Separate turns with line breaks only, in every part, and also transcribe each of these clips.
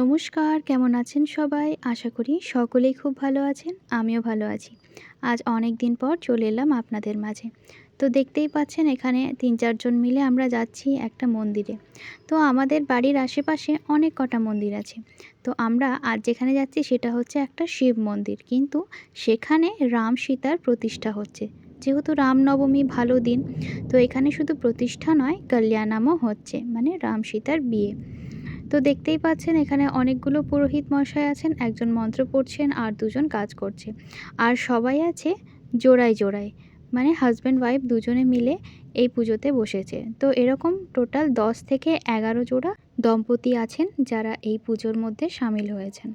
নমস্কার, কেমন আছেন সবাই? আশা করি সকলেই খুব ভালো আছেন, আমিও ভালো আছি। আজ অনেক দিন পর চলে এলাম আপনাদের মাঝে। তো দেখতেই পাচ্ছেন এখানে তিন চারজন মিলে আমরা যাচ্ছি একটা মন্দিরে। তো আমাদের বাড়ির আশেপাশে অনেক কটা মন্দির আছে। তো আমরা আজ যেখানে যাচ্ছি সেটা হচ্ছে একটা শিব মন্দির। কিন্তু সেখানে রাম সীতার প্রতিষ্ঠা হচ্ছে। যেহেতু রামনবমী ভালো দিন, তো এখানে শুধু প্রতিষ্ঠা নয়, কল্যাণামও হচ্ছে মানে রাম সীতার বিয়ে। তো দেখতেই পাচ্ছেন এখানে অনেকগুলো পুরোহিত মশাই আছেন, একজন মন্ত্র পড়ছেন আর দুজন কাজ করছে। আর সবাই আছে জোড়ায় জোড়ায় মানে হাজব্যান্ড ওয়াইফ দুজনে মিলে এই পুজোতে বসেছে। তো এরকম টোটাল দশ থেকে এগারো জোড়া দম্পতি আছেন যারা এই পুজোর মধ্যে সামিল হয়েছেন।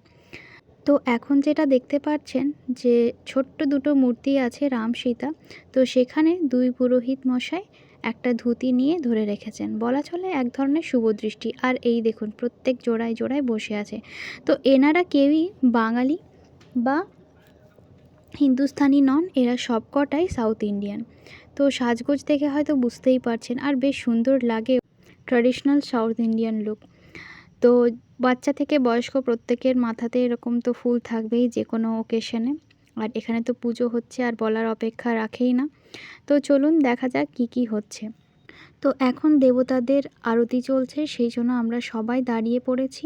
তো এখন যেটা দেখতে পাচ্ছেন যে ছোট্ট দুটো মূর্তি আছে রাম সীতা, তো সেখানে দুই পুরোহিত মশাই একটা ধুতি নিয়ে ধরে রেখেছেন। বলা চলে এক ধরনের শুভদৃষ্টি আর এই দেখুন, প্রত্যেক জোড়ায় জোড়ায় বসে আছে। তো এনারা কেউই বাঙালি বা হিন্দুস্থানি নন, এরা সবকটাই সাউথ ইন্ডিয়ান। তো সাজগোজ দেখে হয়তো বুঝতেই পারছেন, আর বেশ সুন্দর লাগে ট্র্যাডিশনাল সাউথ ইন্ডিয়ান লুক। তো বাচ্চা থেকে বয়স্ক প্রত্যেকের মাথাতে এরকম তো ফুল থাকবেই যে কোনো ওকেশনে আর এখানে তো পুজো হচ্ছে আর বলার অপেক্ষা রাখেই না। তো চলুন দেখা যাক কি কি হচ্ছে। তো এখন দেবতাদের আরতি চলছে, সেই জন্য আমরা সবাই দাঁড়িয়ে পড়েছি।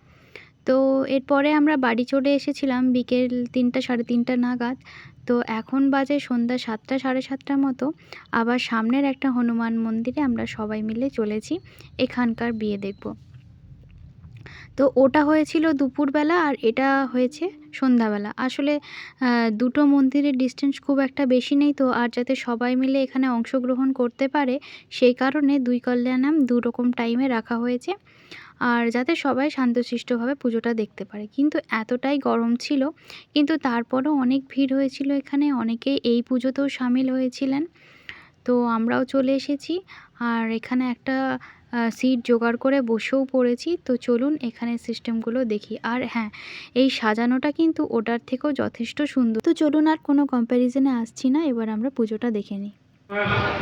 তো এরপরে আমরা বাড়ি চলে এসেছিলাম বিকেল তিনটা, সাড়ে তিনটা নাগাদ। তো এখন বাজে সন্ধ্যা সাতটা, সাড়ে সাতটার মতো। আবার সামনের একটা হনুমান মন্দিরে আমরা সবাই মিলে চলেছি। এখানকার বিয়ে দেখব। তো ওটা হয়েছিল দুপুরবেলা আর এটা হয়েছে সন্ধ্যাবেলা। আসলে দুটো মন্দিরের ডিস্টেন্স খুব একটা বেশি নেই তো, আর যাতে সবাই মিলে এখানে অংশগ্রহণ করতে পারে, সেই কারণে দুই কল্যাণাম দু রকম টাইমে রাখা হয়েছে। আর যাতে সবাই শান্তশিষ্টভাবে পুজোটা দেখতে পারে। কিন্তু এতটাই গরম ছিল, কিন্তু তারপরও অনেক ভিড় হয়েছিল এখানে, অনেকেই এই পুজোতেও সামিল হয়েছিলেন। তো আমরাও চলে এসেছি। আর এখানে একটা সিট জোগাড় করে বসেও পড়েছি। তো চলুন এখানে সিস্টেমগুলো দেখি। আর হ্যাঁ এই সাজানোটা কিন্তু ওটার থেকেও যথেষ্ট সুন্দর। তো চলুন আর কোনো কম্প্যারিজনে আসছি না। এবার আমরা পুজোটা দেখে নিই।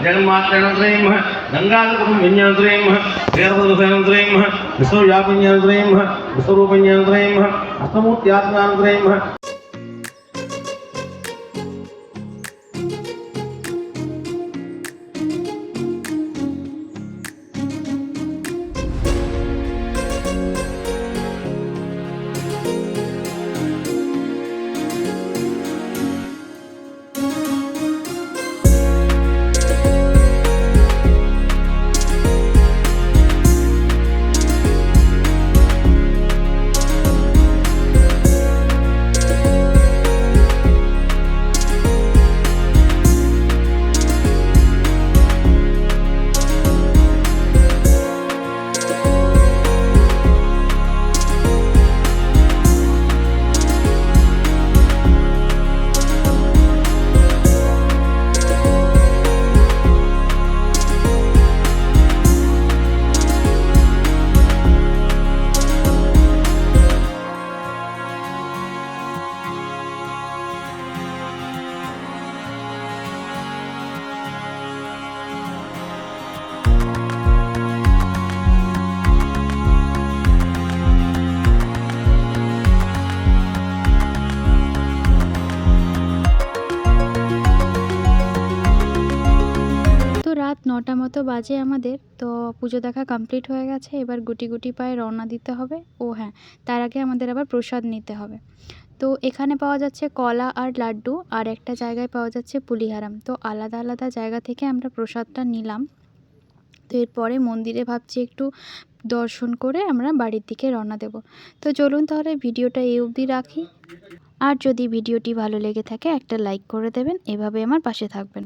জন্মাত্রয়ন্ত্রীমহ গঙ্গা
গৃহপদুষয়ন্ত্রীমহ নটা মতো বাজে আমাদের, তো পুজো দেখা কমপ্লিট হয়ে গেছে, এবার গুটি গুটি পায়ে রওনা দিতে হবে। ও হ্যাঁ তার আগে আমাদের আবার প্রসাদ নিতে হবে। তো এখানে পাওয়া যাচ্ছে কলা আর লাড্ডু, আর একটা জায়গায় পাওয়া যাচ্ছে পুলিহারাম। তো আলাদা আলাদা জায়গা থেকে আমরা প্রসাদটা নিলাম। তো এরপরে মন্দিরে ভাবছি একটু দর্শন করে আমরা বাড়ির দিকে রওনা দেব। তো চলুন তাহলে ভিডিওটা এই অবধি রাখি। আর যদি ভিডিওটি ভালো লেগে থাকে একটা লাইক করে দেবেন, এভাবে আমার পাশে থাকবেন।